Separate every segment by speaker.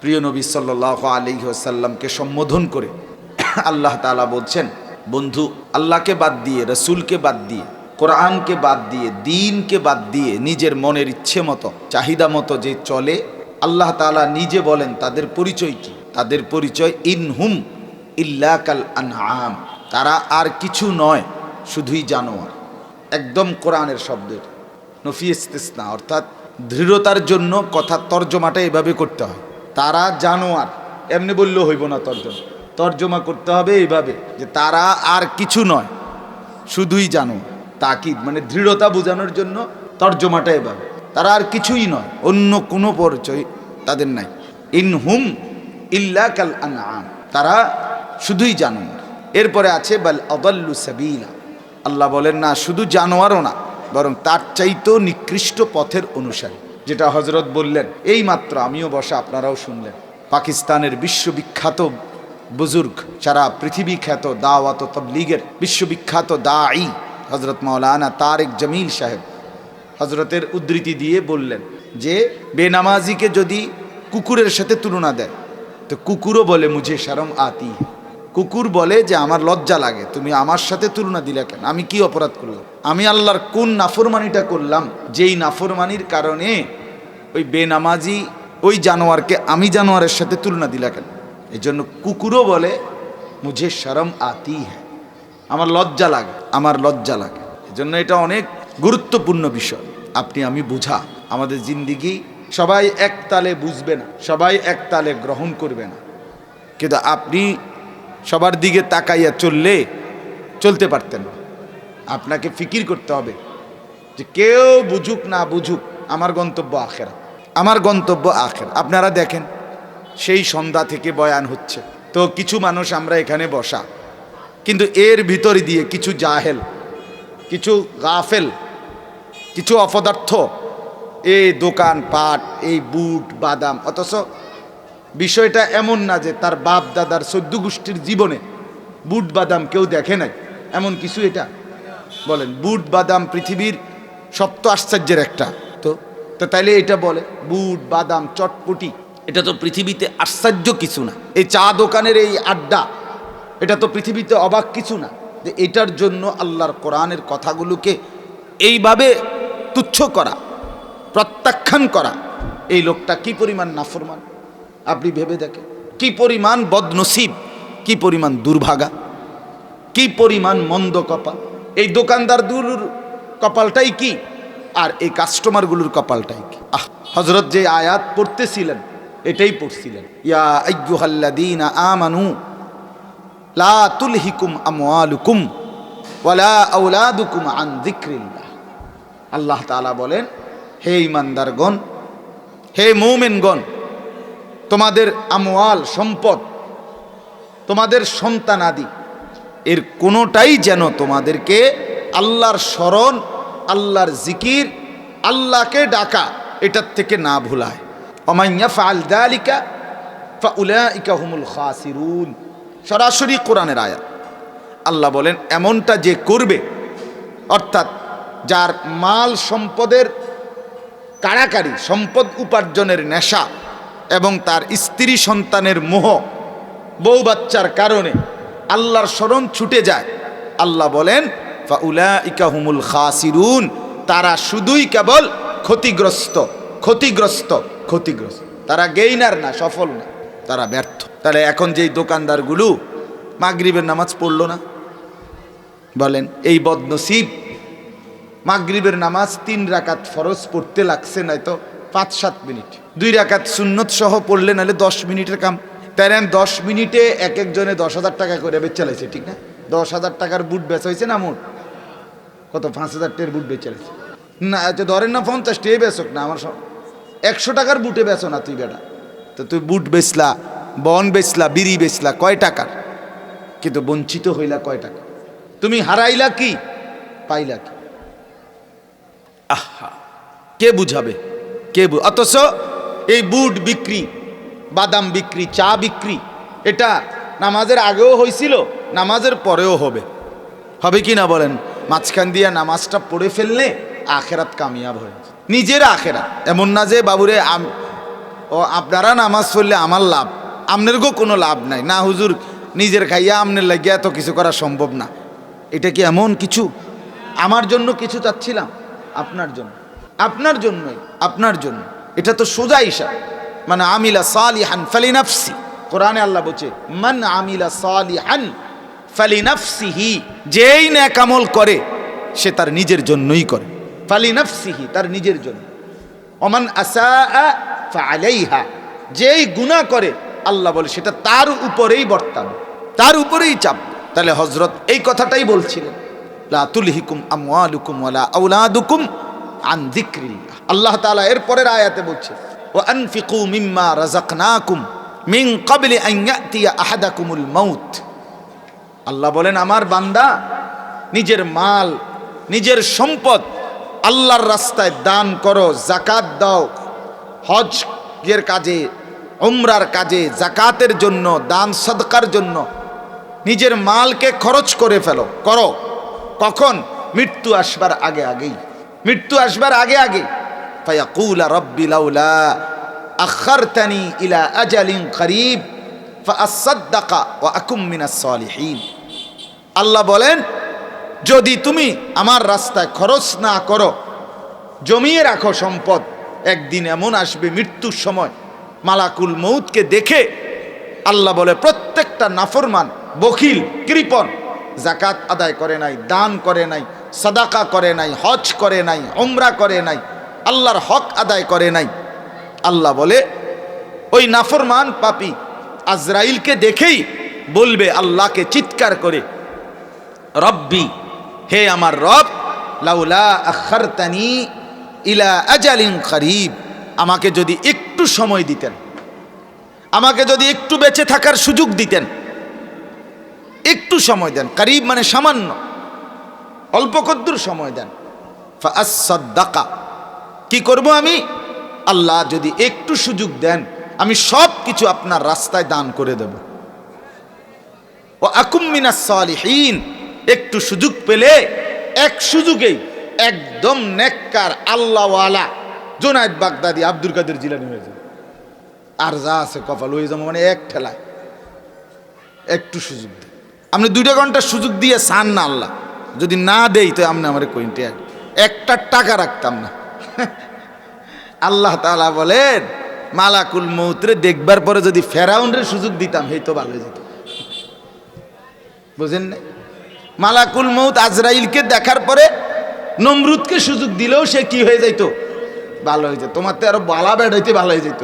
Speaker 1: প্রিয় নবী সাল্লাহ আলী সাল্লামকে সম্বোধন করে আল্লাহ তালা বলছেন, বন্ধু, আল্লাহকে বাদ দিয়ে, রসুলকে বাদ দিয়ে, কোরআনকে বাদ দিয়ে, দিনকে বাদ দিয়ে নিজের মনের ইচ্ছে মতো, চাহিদা মতো যে চলে, আল্লাহ তালা নিজে বলেন তাদের পরিচয় কি? তাদের পরিচয় ইনহুম ইল্লাকাল আনআম। তারা আর কিছু নয়, শুধুই জানোয়ার। একদম কোরআনের শব্দের, নফি অর্থাৎ দৃঢ়তার জন্য কথা তর্জমাটা এভাবে করতে হয়। তারা জানোয়ার। এমনি বললেও হইব না তর্জমা। তর্জমা করতে হবে এইভাবে যে তারা আর কিছু নয়, শুধুই জানো। তাকিদ মানে দৃঢ়তা বোঝানোর জন্য তর্জমাটা এভাবে। তারা আর কিছুই নয়, অন্য কোনো পরিচয় তাদের নাই। ইন হুম ইল্লা কাল আনআম। তারা শুধুই জানোয়ার। এরপরে আছে, বাল আদাল্লু সাবিলা। আল্লাহ বলেন, না, শুধু জানোয়ারও না, বরং তার চাইতেও নিকৃষ্ট পথের অনুসারী। যেটা হজরত বললেন, এই মাত্র আমিও বসা আপনারাও শুনলেন। পাকিস্তানের বিশ্ববিখ্যাত বুজুর্গ সারা পৃথিবী খ্যাত দাওয়াত তবলিগের বিশ্ববিখ্যাত দাঈ হজরত মাওলানা তারেক জমিল সাহেব হজরতের উদ্ধৃতি দিয়ে বললেন যে, বেনামাজিকে যদি কুকুরের সাথে তুলনা দেয়, তো কুকুরও বলে মুঝে শরম আতি কুকুর বলে যে, আমার লজ্জা লাগে, তুমি আমার সাথে তুলনা দিলে কেন? আমি কি অপরাধ করলাম? আমি আল্লাহর কোন নাফরমানিটা করলাম? যেই নাফরমানির কারণে ওই বেনামাজি ওই জানোয়ারকে আমি জানোয়ারের সাথে তুলনা দিলা কেন? এই জন্য কুকুরও বলে মুঝে শরম আতি হ্যাঁ আমার লজ্জা লাগে, আমার লজ্জা লাগে। এজন্য এটা অনেক গুরুত্বপূর্ণ বিষয়। আপনি, আমি বুঝা, আমাদের জিন্দিগি সবাই এক তালে বুঝবে না, সবাই এক তালে গ্রহণ করবে না। কিন্তু আপনি সবার দিকে তাকাইয়া চললে চলতে পারতেন না। আপনাকে ফিকির করতে হবে যে কেউ বুঝুক না বুঝুক, আমার গন্তব্য আখের আমার গন্তব্য আখের। আপনারা দেখেন, সেই সন্ধ্যা থেকে বয়ান হচ্ছে। তো কিছু মানুষ আমরা এখানে বসা। কিন্তু এর ভিতর দিয়ে কিছু জাহেল, কিছু গাফেল, কিছু অপদার্থ, এই দোকান পাট, এই বুট, বাদাম, অথচ বিষয়টা এমন না যে তার বাপ দাদার সদ্য গোষ্ঠীর জীবনে বুট, বাদাম কেউ দেখে নাই। এমন কিছু এটা। বলেন, বুট, বাদাম পৃথিবীর সপ্ত আশ্চর্যের একটা। তো তাইলে এটা বলে, বুট, বাদাম, চটপটি। এটা তো পৃথিবীতে আশ্চর্য কিছু না। এই চা দোকানের এই আড্ডা, এটা তো পৃথিবীতে অবাক কিছু না। যে এটার জন্য আল্লাহর কোরআনের কথাগুলোকে এইভাবে তুচ্ছ করা, প্রত্যাখ্যান করা, এই লোকটা কি পরিমাণ নাফরমান? আপনি ভেবে দেখেন। কি পরিমাণ বদনসিব, কি পরিমাণ দুর্ভাগা, কি পরিমাণ মন্দ কপাল। এই দোকানদার দূর কপালটাই কি? আর এই কাস্টমারগুলোর কপালটাই কি? আহ হজরত যে আয়াত পড়তেছিলেন, এটাই পড়ছিলেন। ইয়া আইয়ুহাল্লাযীনা আমানু লা তুলহিকুম আমওয়ালুকুম ওয়ালা আওলাদুকুম আন যিকরিল্লাহ। আল্লাহ তাআলা বলেন, হে ইমানদারগণ হে মুমিনগণ, তোমাদের আমওয়াল সম্পদ, তোমাদের সন্তান আদি এর কোনোটাই যেন তোমাদেরকে আল্লাহর স্মরণ আল্লাহর জিকির, আল্লাহকে ডাকা, এটার থেকে না ভুলায়। অমাইয়া ফাল দালিকা ফাউলাইকা হুমুল খাসিরুন। সরাসরি কোরআনের আয়াত। আল্লাহ বলেন, এমনটা যে করবে, অর্থাৎ যার মাল সম্পদের কাড়াকাড়ি, সম্পদ উপার্জনের নেশা এবং তার স্ত্রী সন্তানের মোহ, বউ বাচ্চার কারণে আল্লাহর স্মরণ ছুটে যায়, আল্লাহ বলেন ফাউলা ইকাহুমুল খাসিরুন, তারা শুধুই কেবল ক্ষতিগ্রস্ত ক্ষতিগ্রস্ত ক্ষতিগ্রস্ত। তারা গেইনার না, সফল না, তারা ব্যর্থ। তাহলে এখন যেই দোকানদারগুলো মাগরিবের নামাজ পড়ল না? বলেন, এই বদনসিব মাগরিবের নামাজ তিন রাকাত ফরজ পড়তে লাগছে, নয়তো পাঁচ, সাত মিনিট। দুই রাকাত সুন্নত সহ পড়লে নাহলে দশ মিনিটের কাম। তাই দশ মিনিটে এক একজনে দশ হাজার টাকা করে বেচালাইছে ঠিক না? দশ হাজার টাকার বুট বেচা হয়েছে না মোট? কত পাঁচ হাজার টের বুট বেচালাইছে না আচ্ছা ধরেন না পঞ্চাশ টে বেচক না, আমার সব- একশো টাকার বুটে বেচো না তুই বেটা। তো তুই বুট বেচলা, বন বেচলা, বিড়ি বেচলা, কয় টাকার? কিন্তু বঞ্চিত হইলা কয় টাকা? তুমি হারাইলা কি? পাইলা কি? আহা, কে বুঝাবে? কে অথচ এই বুট বিক্রি, বাদাম বিক্রি, চা বিক্রি, এটা নামাজের আগেও হয়েছিল নামাজের পরেও হবে। হবে কি না বলেন? মাঝখান দিয়া নামাজটা পড়ে ফেললে আখেরাত কামিয়াব হয়ে। নিজের আখেরাত। এমন না যে, বাবুরে ও, আপনারা নামাজ পড়লে আমার লাভ। আপনারও কোনো লাভ নাই। না, হুজুর, নিজের খাইয়া আপনার লাগিয়া এত কিছু করা সম্ভব না। এটা কি এমন কিছু? আমার জন্য কিছু চাচ্ছিলাম। আপনার জন্য। আপনার জন্যই, আপনার জন্য। এটা তো সোজা হিসাব মানে আমিলা সালিহান ফালিনাফসি কোরআনে আল্লাহ বলছে, মান আমিলা সালিহান ফালিনাফসিহি যেই ন্যাকামল করে, সে তার নিজের জন্যই করে। ফালিনাফসিহি তার নিজের জন্য। অমান আসা ফালাইহা যেই গুনাহ করে, আল্লাহ বলে সেটা তার উপরেই বর্তান, তার উপরেই চাপ। তাহলে হজরত এই কথাটাই বলছিলেন ওয়ালা আন আল্লাহ এর পরের আয়াতে বলছে মিম্মা আল্লাহ বলেন, আমার বান্দা, নিজের মাল, নিজের সম্পদ আল্লাহর রাস্তায় দান করো জাকাত দাও। হজের কাজে, উমরার কাজে জাকাতের জন্য, দান সদকার জন্য নিজের মালকে খরচ করে ফেলো। করো। কখন? মৃত্যু আসবার আগে আগেই। মৃত্যু আসবার আগে আগে। লাউলা ইলা আজালিন করিব। ওয়া আকুম মিনাস সালিহিন। আল্লাহ বলেন, যদি তুমি আমার রাস্তায় খরচ না করো, জমিয়ে রাখো সম্পদ, একদিন এমন আসবে মৃত্যুর সময়, মালাকুল মৌতকে দেখে আল্লাহ বলে, প্রত্যেকটা নাফরমান বকিল কৃপন জাকাত আদায় করে নাই, দান করে নাই, সাদাকা করে নাই, হজ করে নাই ওমরা করে নাই, আল্লাহর হক আদায় করে নাই। আল্লাহ বলে, ওই নাফরমান পাপি আজরাইলকে দেখেই বলবে আল্লাহকে চিৎকার করে রব্বি, হে আমার রব, লাউলা আখারতানি ইলা আজালিন খারিব, আমাকে যদি একটু সময় দিতেন, আমাকে যদি একটু বেঁচে থাকার সুযোগ দিতেন, একটু সময় দেন করিব মানে সামান্য, অল্প কদ্দুর সময় দেন। ফাসাদ্দাকা কি করব আমি? আল্লাহ যদি একটু সুযোগ দেন, আমি সব কিছু আপনার রাস্তায় দান করে দেব। ও আকুমিনা সালিহীন একটু সুযোগ পেলে এক সুযোগেই একদম নেককার আল্লাহওয়ালা জোনায়দ বাগদাদি আব্দুল কাদের জিলানি হয়ে যাবে আর যা আছে কপাল হয়ে যাব মানে এক ঠেলায়। একটু সুযোগ দেয় আপনি দুইটা ঘণ্টার সুযোগ দিয়ে সান না আল্লাহ। যদি না দেই, তো আপনি আমার কইনটে একটা টাকা রাখতাম না। আল্লাহ তালা বলেন, মালাকুল মৌত্রে দেখবার পরে যদি ফেরাউন্ডের সুযোগ দিতাম সেই তো ভালো যেত। বুঝেন না মালাকুল মৌত আজরাইলকে দেখার পরে নমরুদকে সুযোগ দিলেও সে কি হয়ে যাইতো? ভালো হয়ে যেত। তোমার তো আরও বালা বেড হইতে ভালো হয়ে যেত।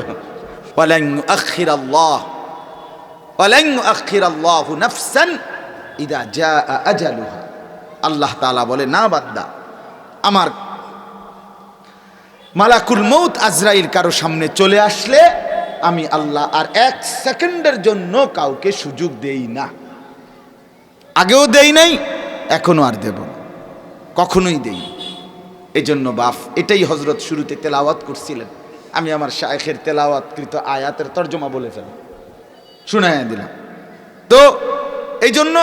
Speaker 1: আল্লাহ ইদা আল্লাহ বলে, না বাদ্দা আমার মালাকুল মৌত আজরাইল কারও সামনে চলে আসলে আমি আল্লাহ আর এক সেকেন্ডের জন্য কাউকে সুযোগ দেই না। আগেও দেই নাই, এখনও আর দেব কখনোই দেই এই জন্য বাফ এটাই হজরত শুরুতে তেলাওয়াত করছিলেন। আমি আমার শায়েখের তেলাওয়াতকৃত আয়াতের তর্জমা বলে ফেল। শুনাইয়া দিলাম। তো এই জন্য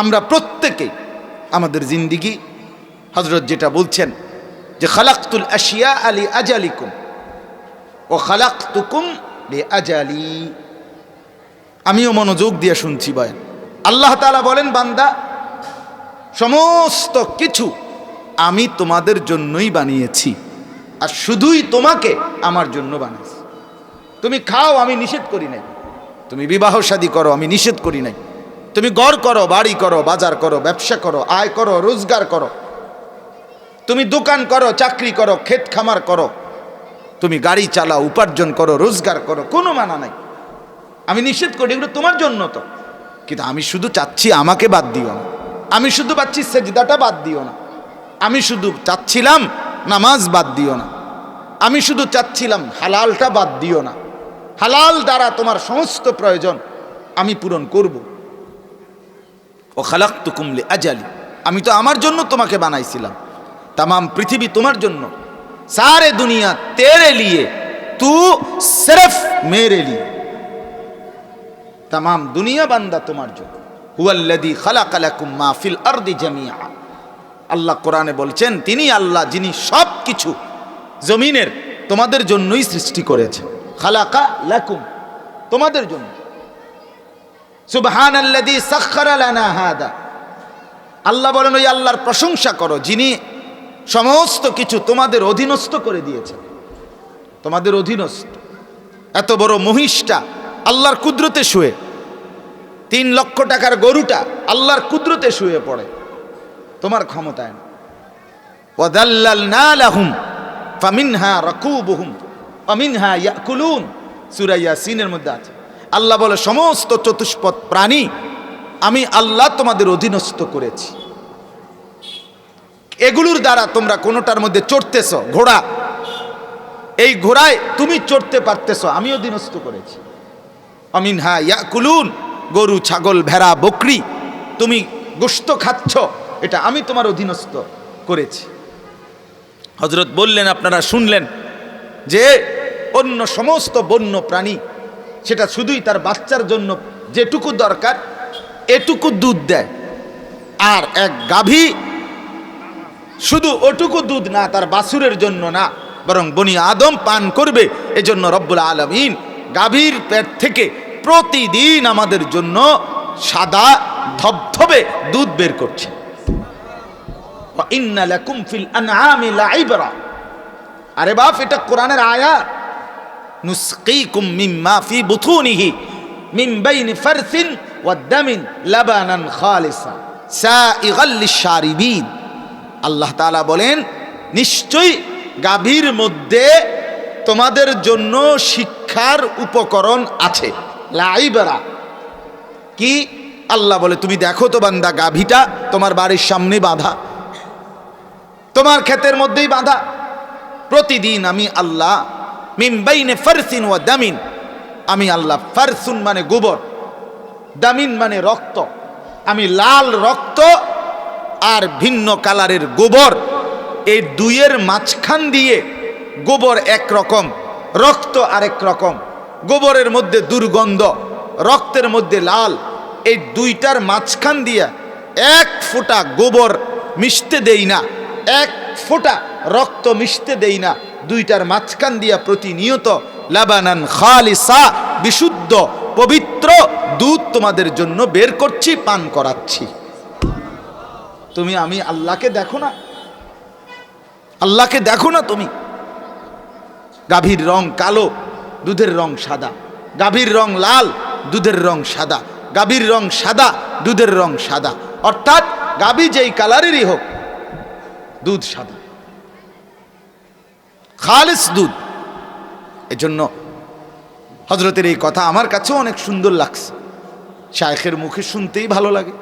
Speaker 1: আমরা প্রত্যেকে আমাদের জিন্দিগি হজরত যেটা বলছেন যে, খালাক্তুল আশিয়া আলী আজালিকুম ও খালাক্তুকুম লে আজালি। আমিও মনোযোগ দিয়ে শুনছি বয়ান। আল্লাহ তালা বলেন, বান্দা, সমস্ত কিছু আমি তোমাদের জন্যই বানিয়েছি আর শুধুই তোমাকে আমার জন্য বানিয়েছি তুমি খাও, আমি নিষেধ করি নাই। তুমি বিবাহ শাদী করো, আমি নিষেধ করি নাই। তুমি গড় করো, বাড়ি করো, বাজার করো, ব্যবসা করো, আয় করো, রোজগার করো। তুমি দোকান করো, চাকরি করো, ক্ষেত খামার করো। তুমি গাড়ি চালাও, উপার্জন করো, রোজগার করো, কোনো মানা নাই। আমি নিষেধ করি, এগুলো তোমার জন্য তো। কিন্তু আমি শুধু চাচ্ছি আমাকে বাদ দিও না। আমি শুধু পাচ্ছি সেজদাটা বাদ দিও না। আমি শুধু চাচ্ছিলাম নামাজ বাদ দিও না। আমি শুধু চাচ্ছিলাম হালালটা বাদ দিও না। হালাল দ্বারা তোমার সমস্ত প্রয়োজন আমি পূরণ করব। ও খালাক তুকুমলে আজালি। আমি তো আমার জন্য তোমাকে বানাইছিলাম। তাম পৃথিবী তোমার জন্য। সারে দুনিয়া তেরে লিয়ে, তু সিরফ মেরে লিয়ে। তাম দুনিয়া বান্দা তোমার জন্য। হুয়াল্লাদি খালাকালাকুম মা ফিল আরদি জামিয়া আল্লাহ কোরআনে বলছেন, তিনি আল্লাহ, যিনি সব কিছু জমিনের তোমাদের জন্যই সৃষ্টি করেছে খালাকা লাকুম, তোমাদের জন্য। সুবহানাল্লাযী সাখখারা লানা হাদা। আল্লাহ বলেন, ওই আল্লাহর প্রশংসা করো, যিনি সমস্ত কিছু তোমাদের অধীনস্থ করে দিয়েছেন। তোমাদের অধীনস্থ। এত বড় মহিষটা আল্লাহর কুদরতে শুয়ে। তিন লক্ষ টাকার গরুটা আল্লাহর কুদরতে শুয়ে পড়ে। তোমার ক্ষমতায় না। ওয়াদাল্লালনা লাহুম, ফামিনহা রাকুবুহুম ফামিনহা ইয়াকুলুন। সূরা ইয়াসিনের মধ্যে আছে। আল্লাহ বলে, সমস্ত চতুষ্পদ প্রাণী আমি আল্লাহ তোমাদের অধীনস্থ করেছি। এগুলোর দ্বারা তোমরা কোনোটার মধ্যে চড়তেছ, ঘোড়া? এই ঘোড়ায় তুমি চড়তে পারতেছ, আমি অধীনস্থ করেছি। আমিন হ্যাঁ ইয়াকুলুন, গরু, ছাগল, ভেড়া, বকরি, তুমি গোস্ত খাচ্ছ, এটা আমি তোমার অধীনস্থ করেছি। হজরত বললেন, আপনারা শুনলেন যে অন্য সমস্ত বন্য প্রাণী, সেটা শুধুই তার বাচ্চার জন্য যেটুকু দরকার, এটুকু দুধ দেয়। আর এক গাভী শুধু ওটুকু দুধ না, তার বাসুরের জন্য না, বরং বনি আদম পান করবে, এজন্য রব্বুল আলমিন গাভীর পেট থেকে প্রতিদিন আমাদের জন্য সাদা ধবধবে দুধ বের করছে। আরে বাপ, এটা কোরআনের ফারসিন ওয়া দামিন আল্লাহ বলেন, নিশ্চয়ই গাভীর মধ্যে তোমাদের জন্য শিক্ষার উপকরণ আছে। লাইবরা কি? আল্লাহ বলে, তুমি দেখো তো বান্দা, গাভীটা তোমার বাড়ির সামনে বাঁধা। তোমার ক্ষেতের মধ্যেই বাঁধা। প্রতিদিন আমি আল্লাহ মিমবাইনে ফারসিন ওয়া দামিন। আমি আল্লাহ, ফারসুন মানে গোবর, দামিন মানে রক্ত। আমি লাল রক্ত আর ভিন্ন কালারের গোবর। এই দুইয়ের মাঝখান দিয়ে গোবর এক রকম, রক্ত আরেক রকম। গোবরের মধ্যে দুর্গন্ধ, রক্তের মধ্যে লাল। এই দুইটার মাঝখান দিয়া এক ফোঁটা গোবর মিশতে দেই না, এক ফোঁটা রক্ত মিশতে দেই না। দুইটার মাঝখান দিয়া প্রতিনিয়ত লাবানান খালিসা, বিশুদ্ধ, পবিত্র দুধ তোমাদের জন্য বের করছি, পান করাচ্ছি। তুমি, আমি আল্লাহকে দেখো না? আল্লাহকে দেখো না তুমি? গাভীর রং কালো, দুধের রং সাদা। গাভীর রং লাল, দুধের রং সাদা। গাভীর রং সাদা, দুধের রং সাদা। অর্থাৎ গাভী যেই কালারেরই হোক, দুধ সাদা। খালিস দুধ। এজন্য হজরতের এই কথা আমার কাছেও অনেক সুন্দর লাগছে। শায়েখের মুখে শুনতেই ভালো লাগে।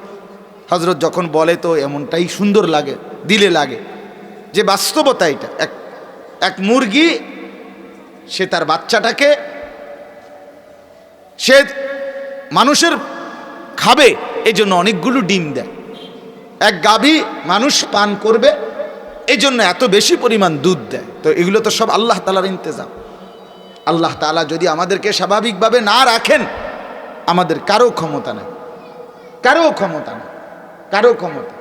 Speaker 1: হজরত যখন বলে তো এমনটাই সুন্দর লাগে, দিলে লাগে। যে বাস্তবতা এটা। এক এক মুরগি সে তার বাচ্চাটাকে সে মানুষের খাবে এই জন্য অনেকগুলো ডিম দেয়। এক গাভী মানুষ পান করবে এই জন্য এত বেশি পরিমাণ দুধ দেয়। তো এগুলো তো সব আল্লাহ তালার ইন্তজাম। আল্লাহ তালা যদি আমাদেরকে স্বাভাবিকভাবে না রাখেন, আমাদের কারও ক্ষমতা নেই। কারও ক্ষমতা নেই। কারও ক্ষমতা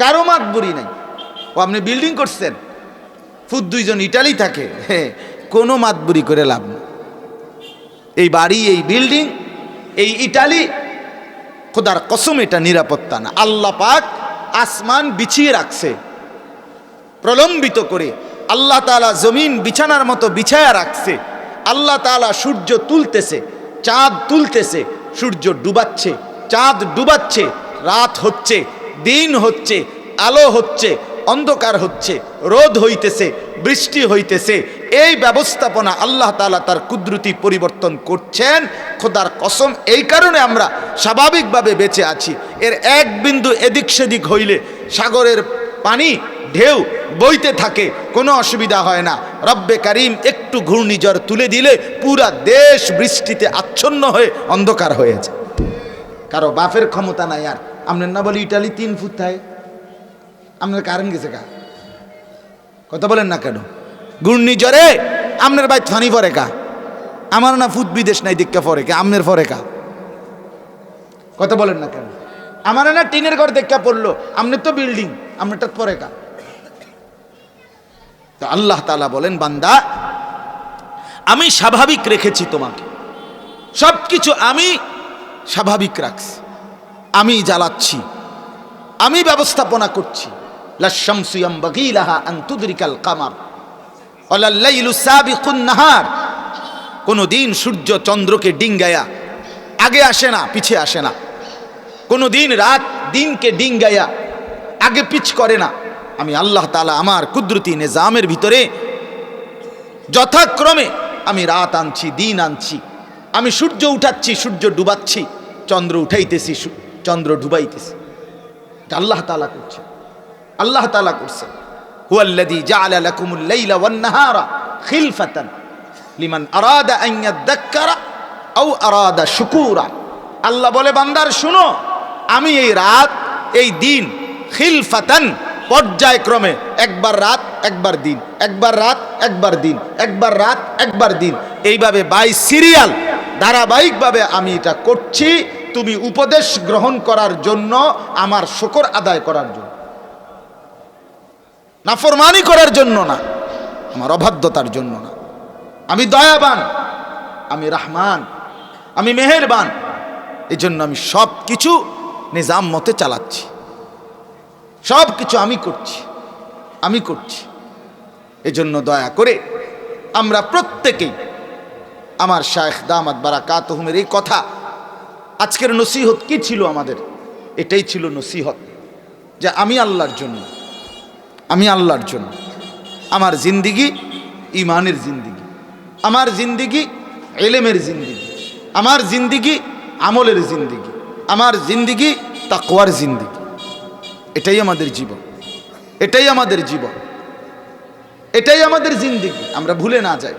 Speaker 1: কারও মাতবুরি নেই। ও আপনি বিল্ডিং করছেন ফুদ দুইজন ইটালি থাকে হ্যাঁ কোনো মাতবুরি করে লাভ নেই। এই বাড়ি, এই বিল্ডিং, এই ইটালি, খোদার কসম, এটা নিরাপত্তা না। আল্লাহ পাক আসমান বিছিয়ে রাখছে, প্রলম্বিত করে। আল্লাহ তালা জমিন বিছানার মতো বিছায়া রাখছে। আল্লাহ তালা সূর্য তুলতেছে, চাঁদ তুলতেছে, সূর্য ডুবাচ্ছে, চাঁদ ডুবাচ্ছে, রাত হচ্ছে, দিন হচ্ছে, আলো হচ্ছে, অন্ধকার হচ্ছে, রোদ হইতেছে, বৃষ্টি হইতেছে এই ব্যবস্থাপনা আল্লাহ তালা তার কুদরতি পরিবর্তন করছেন। খোদার কসম, এই কারণে আমরা স্বাভাবিকভাবে বেঁচে আছি। এর এক বিন্দু এদিক সেদিক হইলে সাগরের পানি, ঢেউ বইতে থাকে, কোনো অসুবিধা হয় না। রব্বে কারিম একটু ঘূর্ণিঝড় তুলে দিলে পুরা দেশ বৃষ্টিতে আচ্ছন্ন হয়ে অন্ধকার হয়েছে কারও বাপের ক্ষমতা নাই আর। আপনার না বলি ইটালি তিন ফুট থাকে আপনার কারেন্ট গেছে কা? কথা বলেন না কেন? ঘূর্ণিঝড়ে আপনার ভাই থানি পরে কা। আমার না ফুট বিদেশ নাই দীক্ষা পরে কে, আমনের পরে কা। কথা বলেন না কেন? আমার না টিনের ঘর দেখা পড়ল আমনের তো বিল্ডিং আপনারটা পরে কা। তো আল্লাহ তালা বলেন, বান্দা, আমি স্বাভাবিক রেখেছি তোমাকে। সব কিছু আমি স্বাভাবিক রাখছি, আমি জ্বালাচ্ছি, আমি ব্যবস্থাপনা করছি। লাশামসুয়াম বাগিলাহা আন তুদরিকাল কামার। নাহার। কোনো দিন সূর্য চন্দ্রকে ডিঙ্গায়া, আগে আসে না, পিছে আসে না। কোনো দিন রাত দিনকে ডিঙ্গায়া, আগে পিছ করে না। আমি আল্লাহ তালা আমার কুদরতি নিজামের ভিতরে যথাক্রমে আমি রাত আনছি, দিন আনছি। আমি সূর্য উঠাচ্ছি, সূর্য ডুবাচ্ছি, চন্দ্র উঠাইতেছি চন্দ্র ডুবাইতেছি। আল্লাহ তালা করছে। আল্লাহ তালা করছে। শুকুরা। আল্লাহ বলে, বান্দার, শুনো, আমি এই রাত, এই দিন খিলফাতান পর্যায়ক্রমে একবার রাত, একবার দিন, একবার রাত, একবার দিন, একবার রাত, একবার দিন। এইভাবে বাই সিরিয়াল, ধারাবাহিকভাবে আমি এটা করছি। তুমি উপদেশ গ্রহণ করার জন্য, আমার শকর আদায় করার জন্য। নাফরমানি করার জন্য না, আমার অবাধ্যতার জন্য না। আমি দয়াবান, আমি রাহমান, আমি মেহেরবান এই জন্য আমি সব কিছু নিজাম মতে চালাচ্ছি। সব কিছু আমি করছি আমি করছি। এজন্য দয়া করে আমরা প্রত্যেকেই আমার শায়েখ দামাত বারাকাত হুমের এই কথা, আজকের নসিহত কি ছিল আমাদের? এটাই ছিল নসিহত, যে আমি আল্লাহর জন্য আমি আল্লাহর জন্য। আমার জিন্দিগি ইমানের জিন্দিগি। আমার জিন্দিগি এলেমের জিন্দিগি। আমার জিন্দিগি আমলের জিন্দিগি। আমার জিন্দিগি তাকওয়ার জিন্দিগি। এটাই আমাদের জীবন। এটাই আমাদের জীবন। এটাই আমাদের জিন্দিগি। আমরা ভুলে না যাই।